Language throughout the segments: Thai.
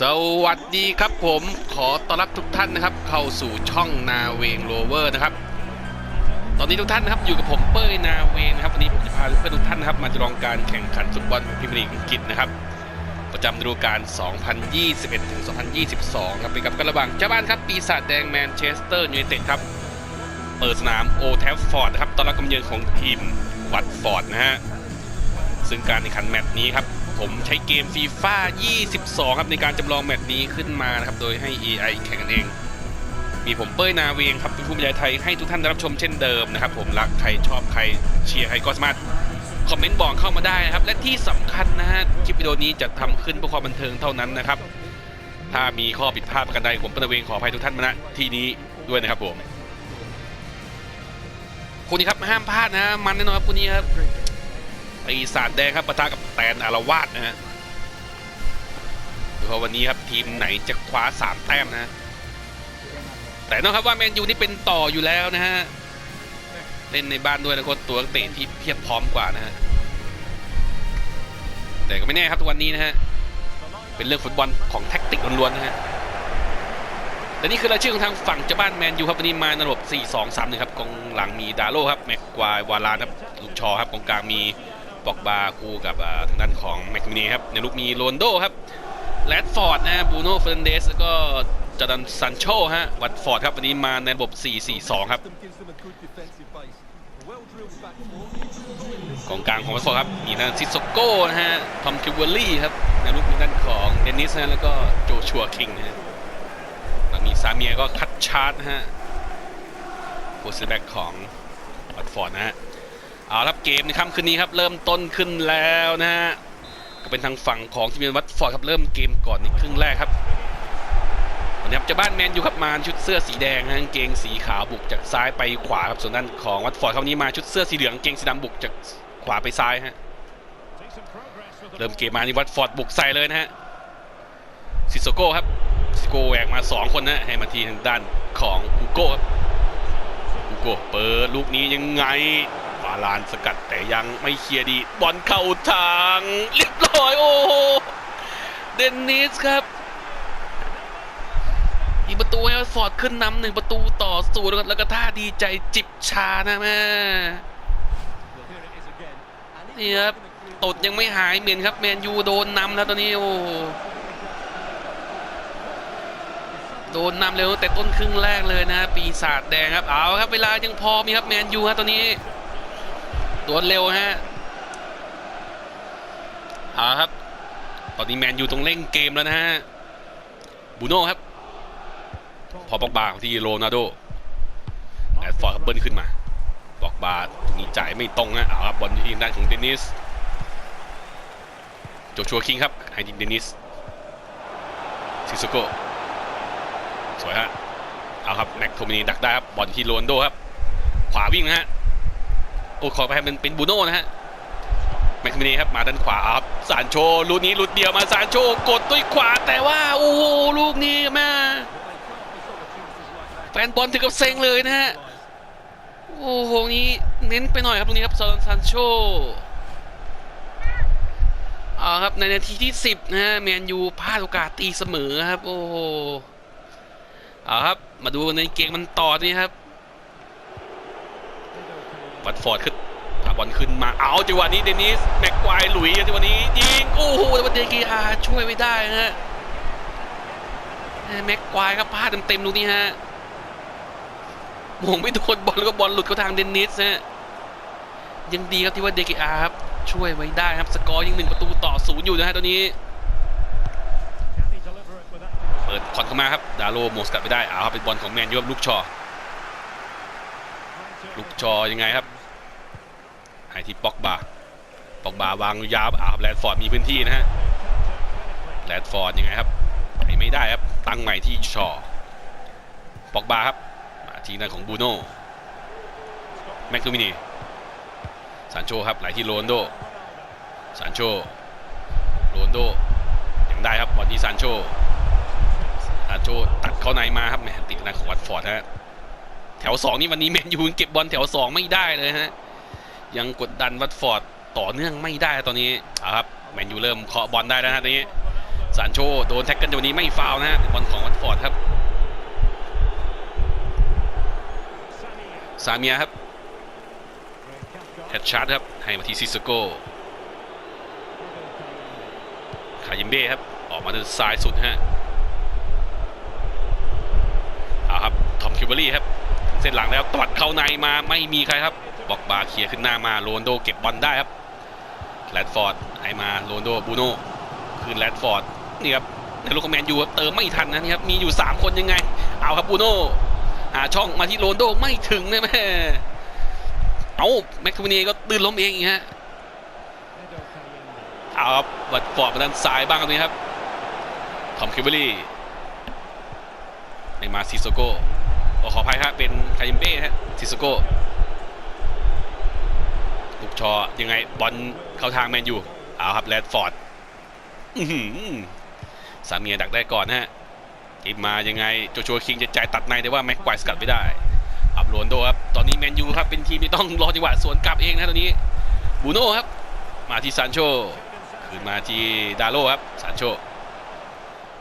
สวัสดีครับผมขอต้อนรับทุกท่านนะครับ เข้าสู่ช่องนาเวงโรเวอร์นะครับ ตอนนี้ทุกท่านนะครับอยู่กับผมเป้ยนาเวงนะครับวันนี้ผมจะพาเพื่อนทุกท่านนะครับมาจลองการแข่งขันฟุตบอลพรีเมียร์ลีกอังกฤษนะครับ ประจำฤดูกาล 2021 ถึง 2022 ครับเป็นกับกันระหว่างเจ้าบ้านครับปีศาจแดงแมนเชสเตอร์ยูไนเต็ดครับเปิดสนามโอแทฟฟอร์ดนะครับต้อนรับกำเยือนของทีมวัตฟอร์ดนะฮะซึ่งการแข่งขันแมตช์นี้ครับ ผมใช้เกมฟีฟ่า22 ครับในการจำลองแมตช์นี้ขึ้นมานะครับ โดยให้ AI แข่งกันเอง มีผมเป้ยนาเวงครับเป็นผู้บรรยายไทยให้ทุกท่านได้รับชมเช่นเดิมนะครับ ผมรักใครชอบใครเชียร์ใครก็สามารถคอมเมนต์บอกเข้ามาได้นะครับ และที่สำคัญนะฮะคลิปวิดีโอนี้จะทำขึ้นเพื่อความบันเทิงเท่านั้นนะครับ ถ้ามีข้อผิดพลาดประกันใดผมเป้ยนเวงขออภัยทุกท่านมาณที่นี้ด้วยนะครับผมคู่นี้ครับห้ามพลาดนะมันแน่นอนครับคู่นี้ครับ ปีศาจแดงครับปะทะกับแตนอารวาสนะฮะดูว่าวันนี้ครับทีมไหนจะคว้าสามแต้มนะ แต่นะครับว่าแมนยูนี่เป็นต่ออยู่แล้วนะฮะ เล่นในบ้านด้วยแล้วก็ตัวเตะที่เพียบพร้อมกว่านะฮะ แต่ก็ไม่แน่ครับทุกวันนี้นะฮะ เป็นเรื่องฟุตบอลของแท็กติกล้วนๆนะฮะแต่นี่คือรายชื่อของทางฝั่งเจ้าบ้านแมนยูครับวันนี้มาในระบบ 4-2-3-1 ครับกองหลังมีดาโลครับแม็กควายวาลานครับลูกชอครับกองกลางมี บอกบาคู่กับทางด้านของแมคคิมินีครับในลูกมีโรนโดครับแรดฟอร์ดนะบูโน่เฟรนเดสแล้วก็จอร์แดันซันโชฮะวัตฟอร์ดครับวันนี้มาในระบบ 4-4-2 ครับกองกลางของวัตฟอร์ดครับมีทางซิสโก้นะฮะทอมคิวเวอรี่ครับในลูกมีด้านของเดนนิสนะแล้วก็โจชัวคิงนะฮะแล้วมีซาเมียก็คัดชาร์ดนะฮะโคสแบ็กของวัตฟอร์ดนะฮะ เอาครับเกมในค่ำคืนนี้ครับเริ่มต้นขึ้นแล้วนะฮะก็เป็นทางฝั่งของทีมวัตฟอร์ดครับเริ่มเกมก่อนในครึ่งแรกครับวันนี้ครับจะบ้านแมนยูครับมาชุดเสื้อสีแดงนะกางเกงสีขาวบุกจากซ้ายไปขวาครับส่วนด้านของวัตฟอร์ดคราวนี้มาชุดเสื้อสีเหลืองกางเกงสีดำบุกจากขวาไปซ้ายฮะเริ่มเกมมานี่วัตฟอร์ดบุกใส่เลยนะฮะซิโซโก้ครับซิโก้แหวกมาสองคนนะให้มาทีทางด้านของฮูโก้ครับฮูโก้เปิดลูกนี้ยังไง ลานสกัดแต่ยังไม่เคลียร์ดีบอลเข้าทางเรียบร้อยโอ้โหเดนนิสครับยิงประตูให้ฟอร์ดขึ้นนำหนึ่งประตูต่อศูนย์แล้วก็แล้วก็ท่าดีใจจิบชานะแม่นี่ครับตดยังไม่หายเหม็นครับแมนยูโดนนำแล้วตอนนี้โอ้โดนนำเร็วแต่ต้นครึ่งแรกเลยนะปีศาจแดงครับเอาครับเวลายังพอมีครับแมนยูครับตอนนี้ โดนเร็วฮะเอาครับ ตอนนี้แมนอยู่ต้องเร่งเกมแล้วนะฮะบูโน่ครับ พอปอกบาที่โรนัลโดแอดฟอร์ดเบิ้ลขึ้นมาปอกบาตรงนี้จ่ายไม่ตรงนะเอาครับบอลที่ด้านของเดนิสโจชัวคิงครับให้ดินเดนิสซิซุโกสวยฮะเอาครับแม็กโทมินีดักได้ครับบอลที่โรนลโดครับ ขวาวิ่งนะฮะ อ้ขอไปเป็นเป็นบูโน่นะฮะแม็กมินีครับมาด้านขวาครับซานโชลูกนี้ลุดเดียวมาซานโชกดด้วยขวาแต่ว่าโอ้ลูกนี้แม่แฟนบอลถึงกับเซ็งเลยนะฮะโอ้โหนี้เน้นไปหน่อยครับตรงนี้ครับซานโชเอาครับในนาทีที่ 10นะฮะแมนยูพลาดโอกาสตีเสมอครับโอ้โหเอาครับมาดูในเกมมันต่อนี่ครับวัตฟอร์ดขึ้น บอลขึ้นมาเอาจังหวะนี้เดนิสแม็กควายหลุยจังหวะนี้ยิงโอ้โหแต่ว่าเดกีอาช่วยไม่ได้นะฮะแม็กควายครับพลาดเต็มๆลูนี้ฮะมองไม่โดนบอลแล้วก็บอลหลุดเข้าทางเดนิสฮะยังดีครับที่ว่าเดกีอาครับช่วยไว้ได้ครับสกอร์ยังหนึ่งประตูต่อศูนย์อยู่นะฮะตอนนี้เปิดคอนเข้ามาครับดาโลโมสกัดไม่ได้เอาครับเป็นบอลของแมนยูครับลูกชอลูกชอยังไงครับ ที่ปอกบาปอกบาวางยาวอ่าแรดฟอร์ดมีพื้นที่นะฮะแรดฟอร์ดยังไงครับไปไม่ได้ครับตั้งใหม่ที่ชอปอกบาครับมาทีนั่นของบูโน่แม็กตูมินีซานโชครับไหลที่โรนโดซานโชโรนโดยังได้ครับบอลที่ซานโชซานโชตัดเข้าในมาครับแหมติดนะของวัตฟอร์ดฮะแถว 2 นี่วันนี้แมนยูเก็บบอลแถว 2 ไม่ได้เลยฮะ ยังกดดันวัตฟอร์ดต่อเนื่องไม่ได้ตอนนี้ครับแมนยูเริ่มเคาะบอลได้แล้วนะตอนนี้ซานโชโดนแท็กเกิลจัวนี้ไม่ฟาวนะฮะบอลของวัตฟอร์ดครับซาเมียครับแฮดชาร์ดครับให้มาที่ซิสโก้คายิมเบ้ครับออกมาด้านซ้ายสุดฮะเอาครับทอมคิวเบอรี่ครับเส้นหลังแล้วตวัดเข้าในมาไม่มีใครครับ บอกบาเคลียร์ขึ้นหน้ามาโรนโดเก็บบอลได้ครับแรดฟอร์ดให้มาโรนโดบูโน่คืนแรดฟอร์ดนี่ครับในลูกแมนยูครับเติมไม่ทันนะนี่ครับมีอยู่ 3 คนยังไง เอาครับบูโน่หาช่องมาที่โรนโดไม่ถึงนะแม่เอาแม็กทูเนีก็ตื่นล้มเองอีกฮะเอาครับวัดฟอร์ดมาด้านซ้ายบ้างครับนี่ครับทอมคิวเบอรี่ให้มาซิโซโก้ขออภัยครับเป็นคายิมเบ้ฮะซิโซโก้ ลูกชอยังไงบอลเข้าทางแมนยูเอาครับแรดฟอร์ดอื้อหือสามีดักได้ก่อนนะฮะทีมมายังไงโจชัวคิงจะจ่ายตัดในแต่ว่าแม็กควายสกัดไม่ได้ อับโรนโดครับ ตอนนี้แมนยูครับเป็นทีมที่ต้องรอจังหวะสวนกลับเองนะตอนนี้บูโน่ครับ มาที่ซานโชคืนมาที่ดาโลครับซานโช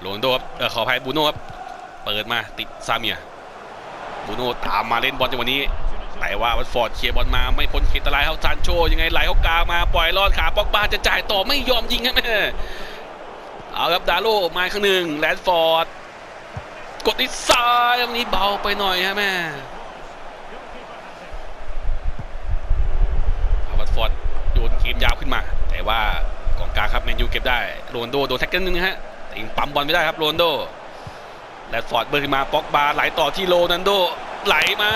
โรนโดครับเออขออภัยบูโน่ครับ เปิดมาติดซาเมียบูโน่ตามมาเล่นบอลจังหวะนี้ แต่ว่าวัตฟอร์ดเคลียร์บอลมาไม่พ้นเขตอันตรายเขาซานโชยังไงไหลเขากลางมาปล่อยลอดขาปอกบาจะจ่ายต่อไม่ยอมยิงครับแม่เอาครับดาโลมาข้างหนึ่งแลนฟอร์ดกดที่ซ้ายตรงนี้เบาไปหน่อยฮะแม่เอาวัตฟอร์ดโยนเกมยาวขึ้นมา แต่ว่ากองกลางครับแมนยูเก็บได้โรนโดโดนแท็กเกิลนึงฮะแต่ยังปั๊มบอลไม่ได้ครับโรนโดแลนฟอร์ดเบิร์ขึ้นมาป็อกบาไหลต่อที่โรนันโดไหลมา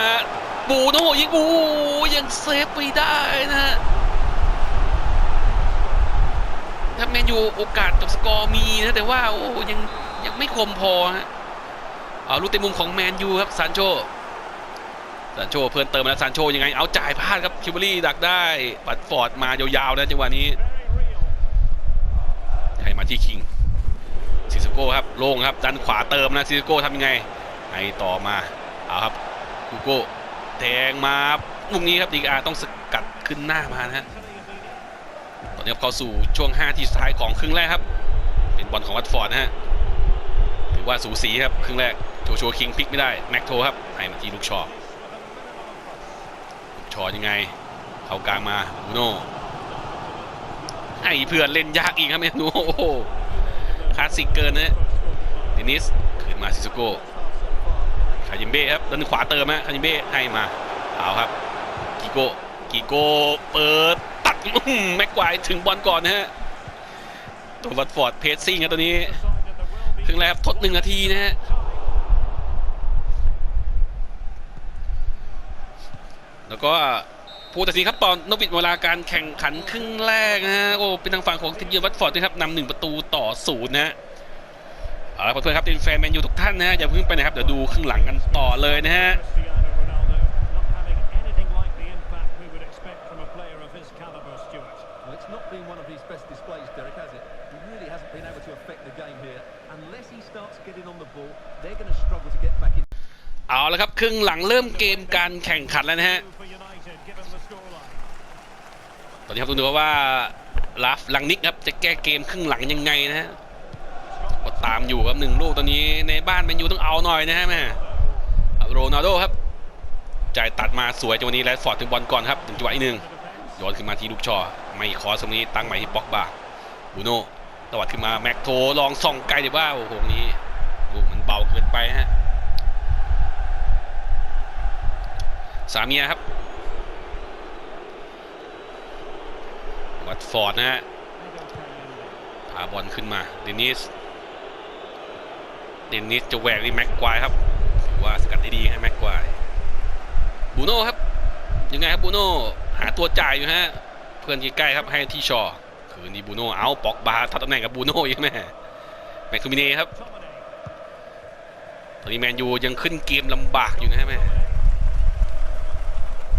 บูโน่ยิงบูยังเซฟไม่ได้นะฮะถ้าแมนยูโอกาสจบสกอร์มีนะแต่ว่าโอ้ยังยังไม่คมพอฮะเอาลูกเต็มมุมของแมนยูครับซานโชซานโชเพื่อนเติมแล้วซานโชยังไงเอาจ่ายพลาดครับคิวเบอรี่ดักได้บัตฟอร์ดมายาวๆนะจังหวะนี้ให้มาที่คิงซิสโก้ครับโล่งครับดันขวาเติมนะซิสโก้ทำยังไงให้ต่อมาเอาครับกูโก้ แทงมาลูกนี้ครับดีอาต้องสกัดขึ้นหน้ามานะฮะตอนนี้ครับเข้าสู่ช่วง 5 ที่ท้ายของครึ่งแรกครับ เป็นบอลของวัตฟอร์ดนะฮะถือว่าสูสีครับครึ่งแรกโจชัวคิงพลิกไม่ได้ แม็กโทครับให้มาที่ลูกชอลูกชอยังไง เข้ากลางมาบูโน่ให้เพื่อนเล่นยากอีกครับเมนูโอ้โหคลาสสิกเกินนะเดนิสคืนมาซิสโก้ายิมเบ้ครับด้านขวาเติมฮะคายิมเบ้ให้มาเอาครับกิโก้กิโก้เปิดตัดแม็กควายถึงบอลก่อนนะฮะตัววัตฟอร์ดเพสซิ่งครับตัวนี้ครึ่งแรกครับทดหนึ่งนาทีนะฮะแล้วก็ผู้ตัดสินครับตอนนวิดเวลาการแข่งขันครึ่งแรกนะฮะโอ้เป็นทางฝั่งของทีมเยือนวัตฟอร์ดนะครับนำหนึ่งประตูต่อศูนย์นะฮะ เอาละเพื่อนๆครับเป็นแฟนแมนยูทุกท่านนะฮะอย่าเพิ่งไปนะครับเดี๋ยวดูครึ่งหลังกันต่อเลยนะฮะ Well, it's not been one of his best displays, Derek, has it? He really hasn't been able to affect the game here. Unless he starts getting on the ball, they're going to struggle to get back in. เอาละครับครึ่งหลังเริ่มเกมการแข่งขันแล้วนะฮะตอนนี้ครับต้องดูว่าลาฟลังนิกครับจะแก้เกมครึ่งหลังยังไงนะฮะ ก็ตามอยู่ครับหนึ่งลูกตอนนี้ในบ้านแมนยูต้องเอาหน่อยนะฮะแม่โรนัลโดครับจ่ายตัดมาสวยจังหวะนี้แรดฟอร์ดถึงบอลก่อนครับถึงจังหวะอีกหนึ่งย้อนขึ้นมาที่ลูกชอ ไม่คอสตรงนี้ตั้งใหม่ที่ป็อกบาบูโน่ตวัดขึ้นมาแม็กโทลองส่องไกลเดี๋ยวว่าโอ้โหนี้ลูกมันเบาเกินไปฮะสามีครับ วัตฟอร์ดนะฮะพาบอลขึ้นมาเดนิส เดนนิสจะแหวกนี่แม็กควายครับว่าสกัดได้ดีให้แม็กควายบูโน่ครับยังไงครับบูโน่หาตัวจ่ายอยู่ฮะเพื่อนใกล้ๆครับให้ที่ชอคืนนี้บูโน่เอาปอกบาทัดตำแหน่งกับบูโน่อีกแม่แม็กทูมิเน่ครับตอนนี้แมนยูยังขึ้นเกมลำบากอยู่นะฮะแม่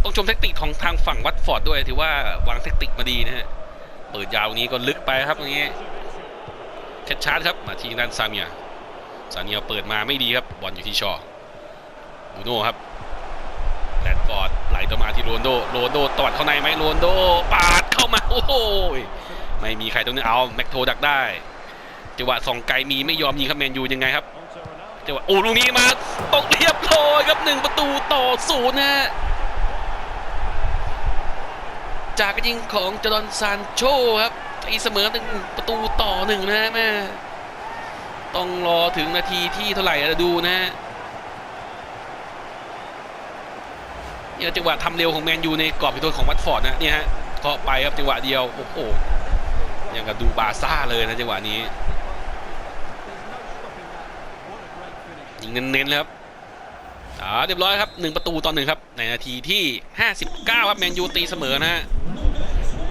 ต้องชมเทคนิคของทางฝั่งวัตฟอร์ดด้วยถือว่าวางเทคนิคมาดีนะฮะเปิดยาวนี้ก็ลึกไปครับตรงนี้เชดชาร์ดครับมาที่ด้านซาเมีย ซาเมียเปิดมาไม่ดีครับบอลอยู่ที่ชอบูโน่ครับแรดฟอร์ดไหลต่อมาที่โรนโดโรนโดตวัดเข้าในไหมโรนโดปาดเข้ามาโอ้โหไม่มีใครตรงนี้เอาแม็กโทดักได้จังหวะสองไกลมีไม่ยอมยิงครับแมนยูยังไงครับจังหวะโอ้ลูกนี้มาตกเรียบร้อยครับหนึ่งประตูต่อศูนย์นะฮะจากยิงของจอร์ดนซานโชครับตีเสมอหนึ่งประตูต่อหนึ่งนะแม่ ต้องรอถึงนาทีที่เท่าไหร่จะดูนะฮะเนี่ยจังหวะทำเร็วของแมนยูในกรอบผิดโทษของวัตฟอร์ดนะเนี่ยฮะเคาะไปครับจังหวะเดียวโอ้โหย่างกับดูบาซ่าเลยนะจังหวะนี้ยิงเน้นๆเลยครับอ่าเรียบร้อยครับหนึ่งประตูต่อหนึ่งครับ ในนาทีที่ 59 ครับแมนยูตีเสมอนะฮะ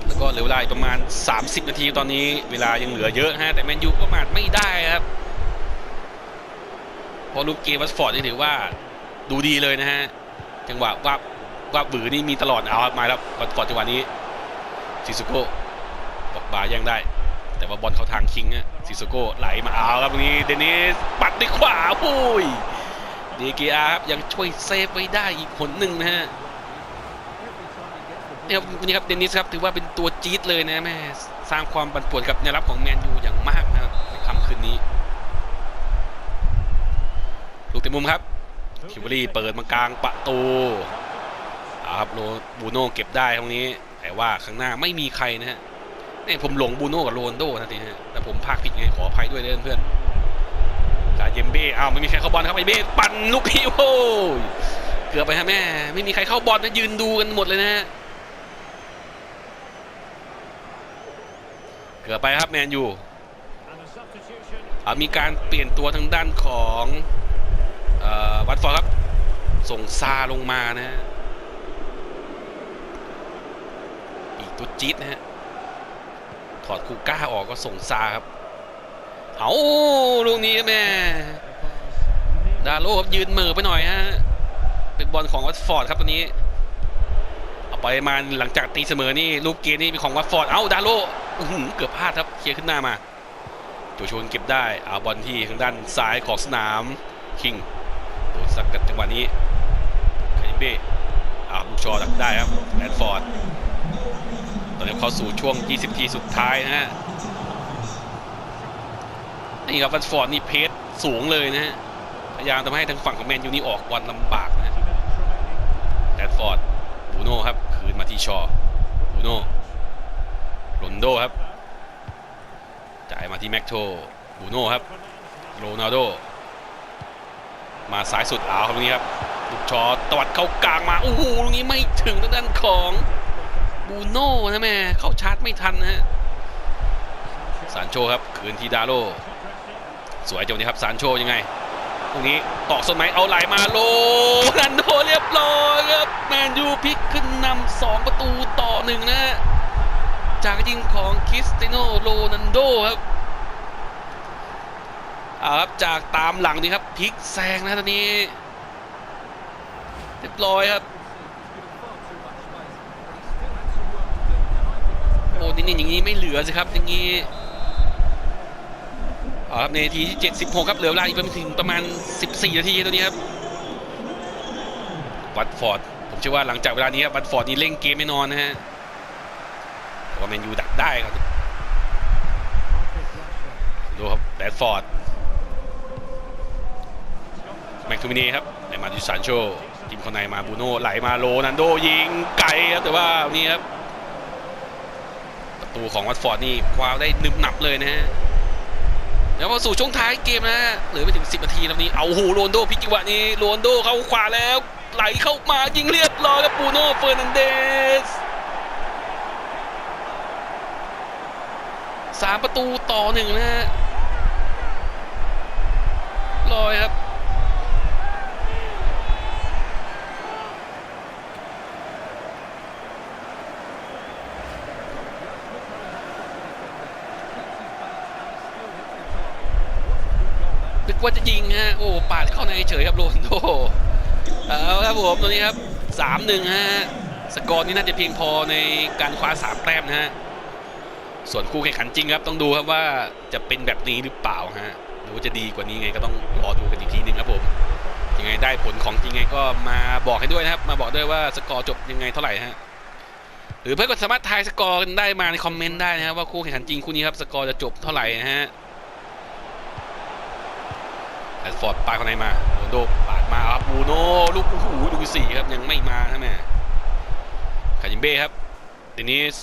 แล้วก็เหลือเวลาอีกประมาณ 30 นาทีตอนนี้เวลายังเหลือเยอะฮะแต่แมนยูก็มาดไม่ได้ครับ เพราะลูกเกมวัตฟอร์ดนี่ถือว่าดูดีเลยนะฮะ จังหวะว่าว่าบือนี่มีตลอดเอามาแล้ววัตฟอร์ดจังหวะนี้ซิซุโก้บอกบาแย่งได้ แต่ว่าบอลเข้าทางคิงอะซิซุโก้ไหลมาเอาครับตรงนี้เดนิสปัดด้วยขวาปุ้ยดีเกียครับยังช่วยเซฟไว้ได้อีกคนหนึ่งนะฮะเนี่ยครับนี่ครับเดนิสครับถือว่าเป็นตัวจี๊ดเลยนะแม่สร้างความปั่นป่วนกับแนวรับของแมนยูอย่างมากนะครับในค่ำคืนนี้ ลูกเต็ มุมครับคิวบรีเปิดมากลางประตูเอาครับโรบูโน่เก็บได้ตรงนี้ แต่ว่าข้างหน้าไม่มีใครนะฮะนี่ผมหลงบูโน่กับโรนโดนะทีฮะแต่ผมพากผิดไงขออภัยด้วยเด้อเพื่อนกาเยมเบ้อ้าวไม่มีใครเข้าบอลครับไอเบ้ปั่นลูกพี่โอ้ยเกือบไปฮะแม่ ไม่มีใครเข้าบอลนะยืนดูกันหมดเลยนะฮะเกือบไปครับแมนยูอ่ามีการเปลี่ยนตัวทางด้านของ วัตฟอร์ครับ ส่งซาลงมานะฮะอีกตัวจี๊ดนะฮะ ถอดคูก้าออกก็ส่งซาครับ เอาลูกนี้แม่ดาโลครับยืนมือไปหน่อยฮะ เป็นบอลของวัตฟอร์ดครับตัวนี้ เอาไปมาหลังจากตีเสมอนี่ลูกเกมนี่เป็นของวัตฟอร์ด เอ้าดาโลเกือบพลาดครับเคลียร์ขึ้นหน้ามาโจชวนเก็บได้เอาบอลที่ทางด้านซ้ายของสนามคิง โดนสกัดจังหวะนี้คาริเบ้อาลูกชอดักได้ครับแรดฟอร์ดตอนนี้เข้าสู่ช่วง 20 ทีสุดท้ายนะฮะนี่ครับแรดฟอร์ดนี่เพสสูงเลยนะฮะพยายามทำให้ทางฝั่งของแมนยูนี่ออกบอลลำบากนะแรดฟอร์ดบูโน่ครับคืนมาที่ชอบูโน่โรนโดครับจ่ายมาที่แม็กโทบูโน่ครับโรนัลโด มาซ้ายสุดเอาครับตรงนี้ครับลูกชอตวัดเข้ากลางมาโอ้โหตรงนี้ไม่ถึงด้านของบูโน่นะแม่เข้าชาร์จไม่ทันนะฮะซานโชครับคืนทีดาโลสวยจังนี้ครับซานโชยังไงตรงนี้ตอกสนไหมเอาไหลมาโลนันโดเรียบร้อยครับแมนยูพลิกขึ้นนำสองประตูต่อหนึ่งนะจากยิงของคริสติโนโรนันโดครับ เอาครับจากตามหลังนี่ครับพลิกแซงนะตอนนี้เรียบร้อยครับโอ้นี่อย่างนี้ไม่เหลือสิครับอย่างนี้เอาครับในทีที่ 76 ครับเหลือเวลาอีกประมาณถึงประมาณ 14 นาทีตัวนี้ครับวัตฟอร์ดผมเชื่อว่าหลังจากเวลานี้ครับวัตฟอร์ดนี่เร่งเกมไม่นอนนะฮะแต่ว่าแมนยูดักได้ครับดูครับแบดฟอร์ด แม็กทูมินีครับไอมาดิซานโชทีมคนในมาบูโน่ไหลมาโรนันโดยิงไกลครับแต่ว่านี่ครับประตูของวัตฟอร์ดนี่คว้าได้นึบหนับเลยนะฮะแล้วมาสู่ช่วงท้ายเกมนะเหลือไปถึง 10 นาทีแล้วนี้เอาโหโรนโดพิกจังหวะนี้โรนโดเข้าขวาแล้ว ไหลเข้ามายิงเรียบร้อยครับบูโน่เฟอร์นันเดสสามประตูต่อหนึ่งนะฮะลอยครับ นึกว่าจะยิงฮะโอ้ปาดเข้าในเฉยครับโรนโดเอาครับผมตัวนี้ครับสามหนึ่งฮะสกอร์นี้น่าจะเพียงพอในการคว้าสามแต้มนะฮะส่วนคู่แข่งขันจริงครับต้องดูครับว่าจะเป็นแบบนี้หรือเปล่าฮะหรือว่าจะดีกว่านี้ไงก็ต้องรอดูกันอีกทีหนึงครับผมยังไงได้ผลของจริงไงก็มาบอกให้ด้วยนะครับ มาบอกด้วยว่าสกอร์จบยังไงเท่าไหร่ฮะหรือเพื่อนก็สามารถทายสกอร์กันได้มาในคอมเมนต์ได้นะครับว่าคู่แข่งขันจริงคู่นี้ครับสกอร์จะจบเท่าไหร่นะฮะ แอดฟอร์ดปาดเข้าในมาโรนโดปาดมาครับบูโน่ลูกโอ้โหลูสี่ครับยังไม่มาครับแม่คายิมเบ้ครับเดนิส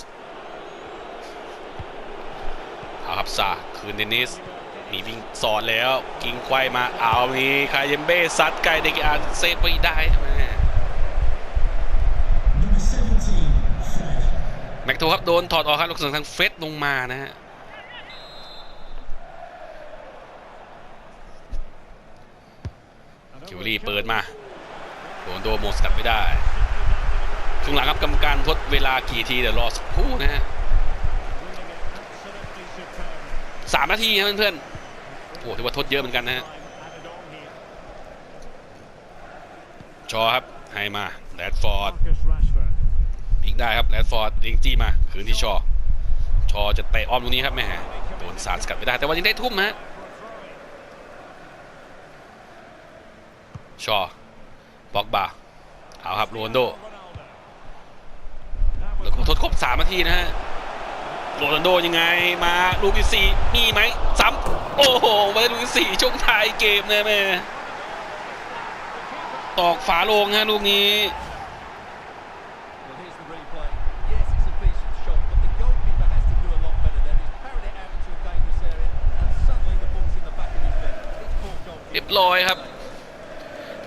เอาครับซาคืนเดนิสมีวิ่งสอดแล้วกิงควายมาเอานี่คายิมเบ้ซัดไกลเดกิอันเซฟไม่ได้ครับแม่แม็กโทครับโดนถอดออกครับลูกเสือทางเฟสลงมานะฮะ รีเปิดมาโดนโดโมสกัดไม่ได้ครึ่งหลังครับกรรมการทดเวลากี่ทีเดี๋ยวรอสักครู่นะฮะสามนาทีครับเพื่อนๆโอ้ถือว่าทดเยอะเหมือนกันนะฮะชอครับให้มาแรดฟอร์ดอีกได้ครับแรดฟอร์ดเลิงจี้มาคืนที่ชอ ชอจะเตะอ้อมตรงนี้ครับแม่โดนสาดสกัดไม่ได้แต่ว่ายังได้ทุ่มนะฮะ ชอบอกบาเอาครับโรนโดแล้วทดครบ3นาทีนะฮะโรนโดยังไงมาลูกที่สี่มีไหมซ้ำโอ้โหมาลูกที่สี่ช่วงท้ายเกมนะแม่ตอกฝาลงฮะลูกนี้เรียบร้อยครับ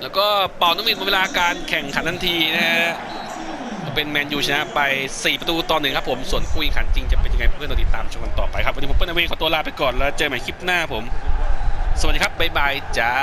แล้วก็เป่านกหวีดหมดเวลาการแข่งขันทันทีนะฮะเป็นแมนยูชนะไป 4 ประตูต่อหนึ่งครับผม ส่วนคู่แข่งขันจริงจะเป็นยังไงเพื่อนๆติดตามชมกันต่อไปครับ วันนี้ผมเปิ้ลนาเวขอตัวลาไปก่อนแล้วเจอกันใหม่คลิปหน้าผม สวัสดีครับ บ๊ายบายจ้า